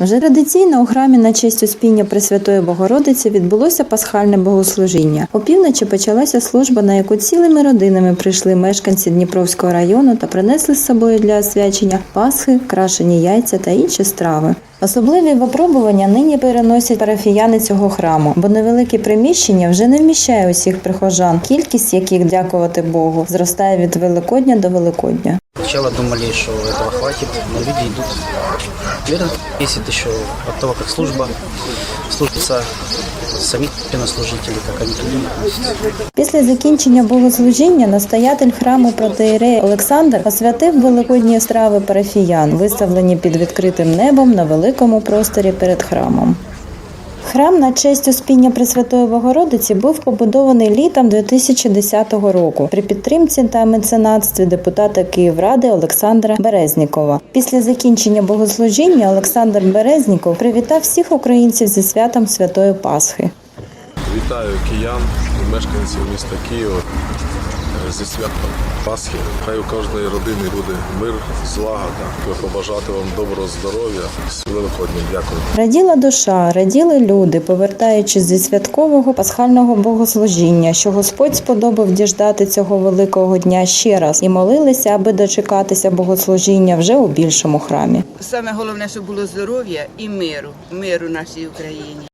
Вже традиційно у храмі на честь Успіння Пресвятої Богородиці відбулося пасхальне богослужіння. Опівночі почалася служба, на яку цілими родинами прийшли мешканці Дніпровського району та принесли з собою для освячення пасхи, крашені яйця та інші страви. Особливі випробування нині переносять парафіяни цього храму, бо невелике приміщення вже не вміщає усіх прихожан, кількість яких, дякувати Богу, зростає від Великодня до Великодня. Сначала думали, что этого хватит, но люди. Наверное, зависит еще от того, как служба служится самих пенослужителей, как они к людям относятся. Після закінчення богослужіння настоятель храму протеєрей Олександр освятив великодні страви парафіян, виставлені під відкритим небом на великому просторі перед храмом. Храм на честь Успіння Пресвятої Богородиці був побудований літом 2010 року при підтримці та меценатстві депутата Київради Олександра Березнікова. Після закінчення богослужіння Олександр Березніков привітав всіх українців зі святом Святої Пасхи. Вітаю киян мешканців міста Києва зі святом Пасхи. Хай у кожної родини буде мир, злагода. Побажати вам доброго здоров'я. З Великоднім. Дякую. Раділа душа, раділи люди, повертаючись зі святкового пасхального богослужіння, що Господь сподобав діждати цього великого дня ще раз і молилися, аби дочекатися богослужіння вже у більшому храмі. Саме головне, щоб було здоров'я і миру, миру нашій Україні.